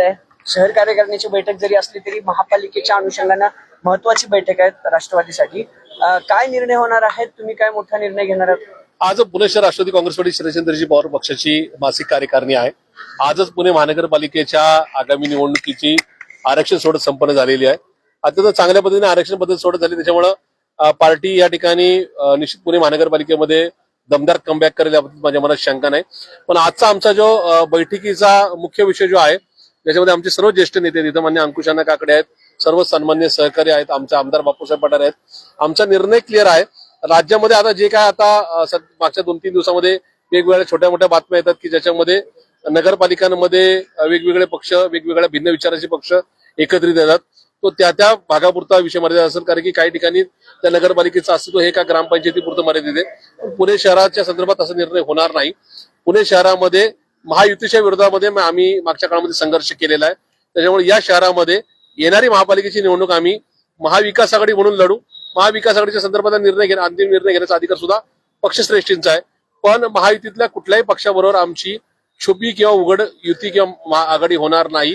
आहे शहर कार्यकारिणीची बैठक जरी असली तरी महापालिकेच्या अनुषंगानं महत्वाची बैठक आहे राष्ट्रवादीसाठी. काय निर्णय होणार आहेत? तुम्ही काय मोठा निर्णय घेणार आहात? आज पुणे शहर राष्ट्रवादी काँग्रेस पार्टी शरदचंद्रजी पवार पक्षाची मासिक कार्यकारिणी आहे. आजच पुणे महानगरपालिकेच्या आगामी निवडणुकीची आरक्षण सोडत संपन्न झालेली आहे. अत्यंत चांगल्या पद्धतीने आरक्षण पद्धत सोडत झाली. त्याच्यामुळं पार्टी या ठिकाणी निश्चित पुणे महानगरपालिकेमध्ये दमदार कमबॅक करेल याबद्दल माझ्या मनात शंका नाही. पण आजचा आमचा जो बैठकीचा मुख्य विषय जो आहे ज्याच्यामध्ये आमचे सर्व ज्येष्ठ नेते तिथं इथं मान्य अंकुशाना काकडे आहेत सर्व सन्मान्य सहकारी आहेत आमचे आमदार बापूसाहेब पठार आहेत. आमचा निर्णय क्लिअर आहे. राज्यामध्ये आता जे काय आता मागच्या दोन तीन दिवसामध्ये वेगवेगळ्या छोट्या मोठ्या बातम्या येतात की ज्याच्यामध्ये नगरपालिकांमध्ये वेगवेगळे पक्ष वेगवेगळ्या भिन्न विचाराचे पक्ष एकत्रित येतात. तो त्या त्या भागापुरता विषय मर्यादा असेल कारण की काही ठिकाणी त्या नगरपालिकेचं अस्तित्व हे का ग्रामपंचायतीपुरतं मर्यादित आहे. पण पुणे शहराच्या संदर्भात असा निर्णय होणार नाही. पुणे शहरामध्ये महायुतीच्या विरोधामध्ये आम्ही मागच्या काळामध्ये संघर्ष केलेला आहे. त्याच्यामुळे या शहरामध्ये येणारी महापालिकेची निवडणूक आम्ही महाविकास आघाडी म्हणून लढू. महाविकास आघाडीच्या संदर्भात निर्णय घेणं अंतिम निर्णय घेण्याचा अधिकार सुद्धा पक्षश्रेष्ठींचा आहे. पण महायुतीतल्या कुठल्याही पक्षाबरोबर आमची छुपी किंवा उघड युती किंवा आघाडी होणार नाही.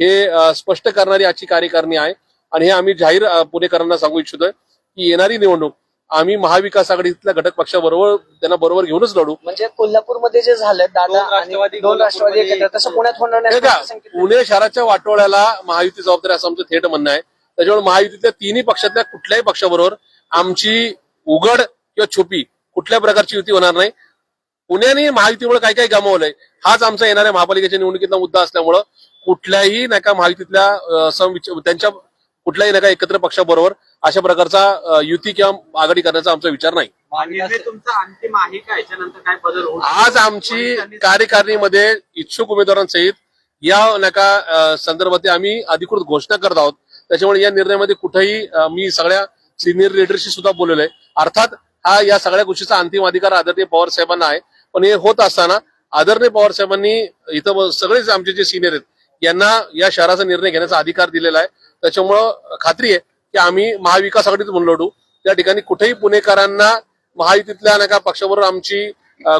हे स्पष्ट करणारी आजची कार्यकारिणी आहे. आणि हे आम्ही जाहीर पुणेकरांना सांगू इच्छितोय की येणारी निवडणूक आम्ही महाविकास आघाडीतल्या घटक पक्षाबरोबर त्यांना बरोबर घेऊनच लढू. म्हणजे कोल्हापूरमध्ये जे झालं दादा दोन आणि राष्ट्रवादी दोन राष्ट्रवादी कोल्हापूरमध्ये एकत्र तसं पुण्यात होणार नाही हे असं का सांगितलं. पुणे शहराच्या वाटोळ्याला महायुती जबाबदारी असं आमचं थेट म्हणणं आहे. त्याच्यामुळे महायुतीतल्या तिन्ही पक्षातल्या कुठल्याही पक्षाबरोबर आमची उघड किंवा छुपी कुठल्या प्रकारची युती होणार नाही. पुण्याने महायुतीमुळे काय काय गमावलंय. हाच आमचा येणाऱ्या महापालिकेच्या निवडणुकीतला मुद्दा असल्यामुळं कुठल्याही नाही का महायुतीतल्या अं, समविच- त्यांच्या कुठल्याही नाही का एकत्र पक्षाबरोबर अशा प्रकारचा युती किंवा आघाडी करण्याचा आमचा विचार नाही. निर्णय तुमचा अंतिम आहे का? याच्यानंतर काय बदल होऊ आज आमची कार्यकारिणीमध्ये इच्छुक उमेदवारांसहित या नका संदर्भात आम्ही अधिकृत घोषणा करत आहोत. त्याच्यामुळे या निर्णयामध्ये कुठेही मी सगळ्या सिनियर लिडरशी सुद्धा बोललेलो आहे. अर्थात हा या सगळ्या गोष्टीचा अंतिम अधिकार आदरणीय पवार साहेबांना आहे. पण हे होत असताना आदरणीय पवार साहेबांनी इथं सगळेच आमचे जे सिनियर आहेत यांना या शहराचा निर्णय घेण्याचा अधिकार दिलेला आहे. त्याच्यामुळं खात्री आहे की आम्ही महाविकास आघाडीत म्हणून लढू त्या ठिकाणी कुठेही पुणेकरांना महायुतीतल्या नका पक्षाबरोबर आमची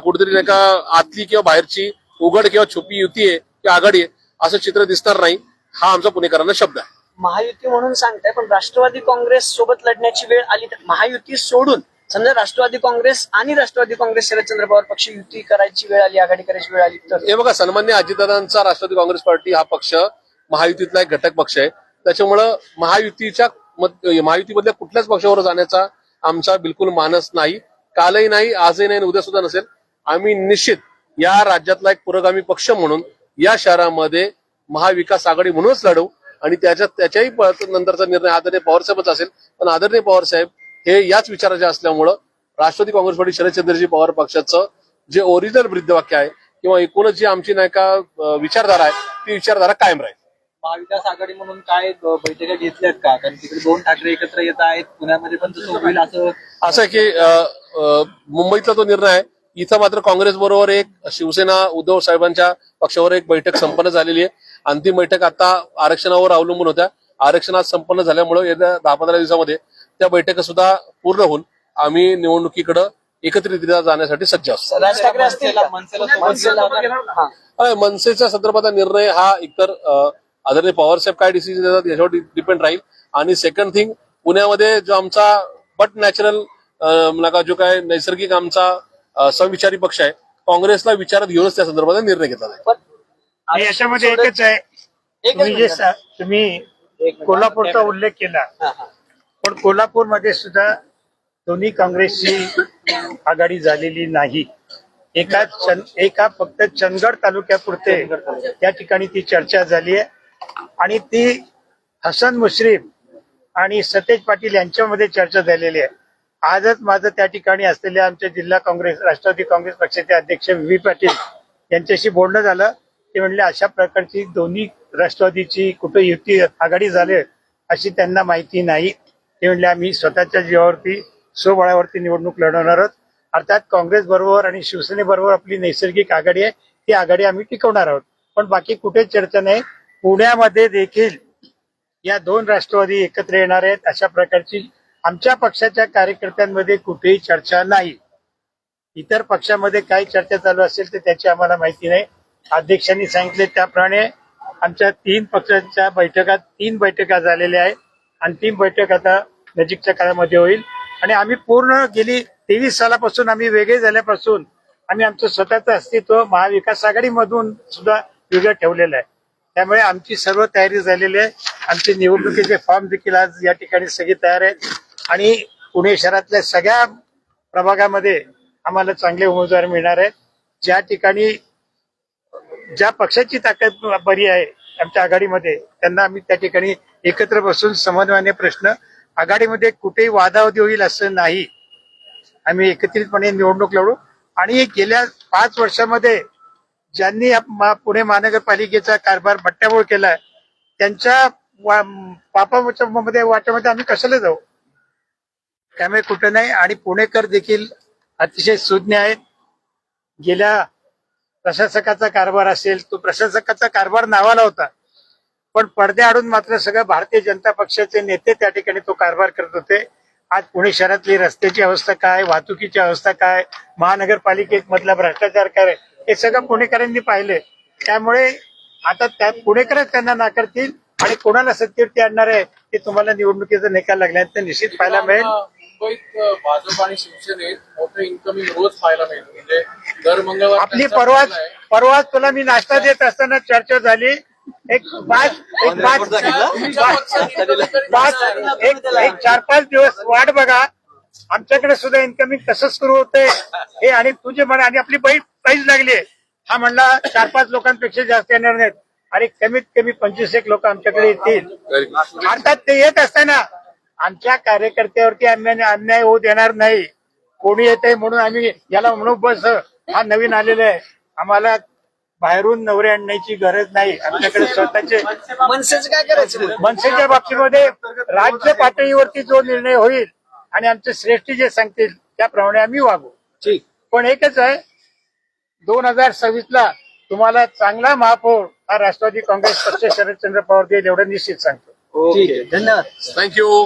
कुठेतरी नाही का आतली किंवा बाहेरची उघड किंवा छुपी युती आहे किंवा आघाडी आहे असं चित्र दिसणार नाही. हा आमचा पुणेकरांना शब्द आहे. महायुती म्हणून सांगताय पण राष्ट्रवादी काँग्रेस सोबत लढण्याची वेळ आली तर महायुती सोडून समजा राष्ट्रवादी काँग्रेस आणि राष्ट्रवादी काँग्रेस शरदचंद्र पवार पक्ष युती करायची वेळ आली आघाडी करायची वेळ आली तर? हे बघा सन्मान्य अजितदादांचा राष्ट्रवादी काँग्रेस पार्टी हा पक्ष महायुतीतला एक घटक पक्ष आहे. त्याच्यामुळं महायुतीच्या मत- महायुतीमधल्या कुठल्याच पक्षावर जाण्याचा आमचा बिलकुल मानस नाही. कालही नाही आजही नाही उद्या सुद्धा नसेल. आम्ही निश्चित या राज्यातला एक पुरोगामी पक्ष म्हणून या शहरामध्ये महाविकास आघाडी म्हणूनच लढवू आणि त्याच्यात त्याच्याही प- नंतरचा निर्णय आदरणीय पवारसाहेबच असेल. पण आदरणीय पवारसाहेब हे याच विचाराचे असल्यामुळं राष्ट्रवादी काँग्रेस पार्टी शरदचंद्रजी पवार पक्षाचं जे ओरिजिनल वृद्धवाक्य आहे किंवा एकूणच जी आमची नाही का विचारधारा आहे ती विचारधारा कायम राहील. महाविकास आघाडी म्हणून काय बैठका घेतल्यात का? कारण तिकडे दोन ठाकरे एकत्र येत आहेत पुण्यामध्ये पण तसं होईल असं असं आहे की अं, अं, मुंबईतला तो निर्णय आहे. इथं मात्र काँग्रेस बरोबर एक शिवसेना उद्धव साहेबांच्या पक्षावर एक बैठक संपन्न झालेली आहे. अंतिम बैठक आता आरक्षणावर अवलंबून होत्या. आरक्षणात संपन्न झाल्यामुळे येत्या दहा पंधरा दिवसामध्ये त्या बैठका सुद्धा पूर्ण होऊन आम्ही निवडणुकीकडे एकत्रितरित्या जाण्यासाठी सज्ज असतो राज ठाकरे असतील का? मनसेला मनसेला सोबत हा. अय, मनसेच्या संदर्भातला निर्णय हा एकतर अ, आदरणीय पवार साहेब काय डिसिजन देतात याच्यावर डिपेंड राहील. आणि सेकंड थिंग पुण्यामध्ये जो आमचा बट नॅचरल नका जो काय नैसर्गिक आमचा अ, समविचारी पक्ष आहे काँग्रेसला विचारात घेऊनच त्या संदर्भात निर्णय घेतला जाईल. पण आणि याच्यामध्ये एकच आहे तुम्ही. कोल्हापूरचा उल्लेख केला. पण कोल्हापूरमध्ये सुद्धा दोन्ही काँग्रेसची आघाडी झालेली नाही. एका एका फक्त चंदगड तालुक्यापुरते त्या ठिकाणी ती चर्चा झाली आहे. आणि ती हसन मुश्रीफ आणि सतेज पाटील यांच्यामध्ये चर्चा झालेली आहे. आजच माझं त्या ठिकाणी असलेल्या आमच्या जिल्हा काँग्रेस राष्ट्रवादी काँग्रेस पक्षाचे अध्यक्ष व्ही व्ही पाटील यांच्याशी बोलणं झालं. ते म्हणले अशा प्रकारची दोन्ही राष्ट्रवादीची कुठे युती आघाडी झाली अशी त्यांना माहिती नाही. ते म्हणले आम्ही स्वतःच्या जीवावरती स्वबळावरती निवडणूक लढवणार आहोत. अर्थात काँग्रेस बरोबर आणि शिवसेनेबरोबर आपली नैसर्गिक आघाडी आहे. ती आघाडी आम्ही टिकवणार आहोत. पण बाकी कुठेच चर्चा नाही. पुण्यामध्ये देखील या दोन राष्ट्रवादी एकत्र येणार आहेत. अशा प्रकारची आमच्या पक्षाच्या कार्यकर्त्यांमध्ये कुठेही चर्चा नाही. इतर पक्षामध्ये काय चर्चा चालू असेल तर त्याची आम्हाला माहिती नाही. अध्यक्षांनी सांगितले त्याप्रमाणे आमच्या तीन पक्षांच्या बैठका तीन बैठका झालेल्या आहेत. अंतिम बैठक आता नजीकच्या काळामध्ये होईल. आणि आम्ही पूर्ण गेली तेवीस सालापासून आम्ही वेगळे झाल्यापासून आम्ही आमचं स्वतःचं अस्तित्व महाविकास आघाडीमधून सुद्धा वेगळं ठेवलेलं आहे. त्यामुळे आमची सर्व तयारी झालेली आहे. आमचे निवडणुकीचे फॉर्म देखील आज या ठिकाणी सगळे तयार आहेत. आणि पुणे शहरातल्या सगळ्या प्रभागामध्ये आम्हाला चांगले उमेदवार मिळणार आहेत. ज्या ठिकाणी ज्या पक्षाची ताकद बरी आहे आमच्या आघाडीमध्ये त्यांना आम्ही त्या ठिकाणी एकत्र बसून समन्वयाने प्रश्न आघाडीमध्ये कुठेही वादावधी होईल असं नाही. आम्ही एकत्रितपणे निवडणूक लढू. आणि गेल्या पाच वर्षामध्ये ज्यांनी पुणे महानगरपालिकेचा कारभार बट्ट्याबोळ केला त्यांच्या पापाच्या पापामध्ये वाट्यामध्ये आम्ही कशाला जाऊ? त्यामुळे कुठं नाही. आणि पुणेकर देखील अतिशय सुज्ञ आहेत. गेल्या प्रशासकाचा कारभार असेल तो प्रशासकाचा कारभार नावाला होता. पण पडद्याआडून मात्र सगळं भारतीय जनता पक्षाचे नेते त्या ठिकाणी तो कारभार करत होते. आज पुणे शहरातली रस्त्याची अवस्था काय वाहतुकीची अवस्था काय महानगरपालिकेमधला भ्रष्टाचार काय हे सगळं पुणेकरांनी पाहिले त्यामुळे आता त्या पुणेकरच त्यांना नाकारतील आणि कोणाला सत्तेवरती आणणार आहे ते तुम्हाला निवडणुकीचा निकाल लागल्यानंतर निश्चित पाहायला मिळेल. मुंबईत भाजप आणि शिवसेनेत मोठं इन्कमिंग रोज पाहायला मिळेल. म्हणजे दर मंगळवार आपली परवाच. परवाच तुला मी नाश्ता देत असताना चर्चा झाली. एक पाच एक पाच पाच एक एक चार पाच दिवस वाट बघा. आमच्याकडे सुद्धा इन्कमिंग कसं सुरू होतंय. हे आणि तुझे म्हणे आणि आपली बाई प्राईज लागली हा म्हणला चार पाच लोकांपेक्षा जास्त येणार नाहीत. आणि कमीत कमी पंचवीस एक लोक आमच्याकडे येतील. अर्थात ते येत असताना आमच्या कार्यकर्त्यावरती अन्याय अन्याय होऊ देणार नाही. कोणी येते म्हणून आम्ही याला म्हणू बस हा नवीन आलेला आहे. आम्हाला बाहेरून नवरे आणण्याची गरज नाही. आमच्याकडे स्वतःचे मनसेचं काय करायचं मनसेच्या बाबतीमध्ये राज्य पातळीवरती जो निर्णय होईल आणि आमचे श्रेष्ठी जे सांगतील त्याप्रमाणे आम्ही वागू. ठीक. पण एकच आहे दोन हजार सव्वीस ला तुम्हाला चांगला महापौर हा राष्ट्रवादी काँग्रेस पक्ष शरदचंद्र पवार देईल एवढं निश्चित सांगतो. ठीक आहे. धन्यवाद. थँक्यू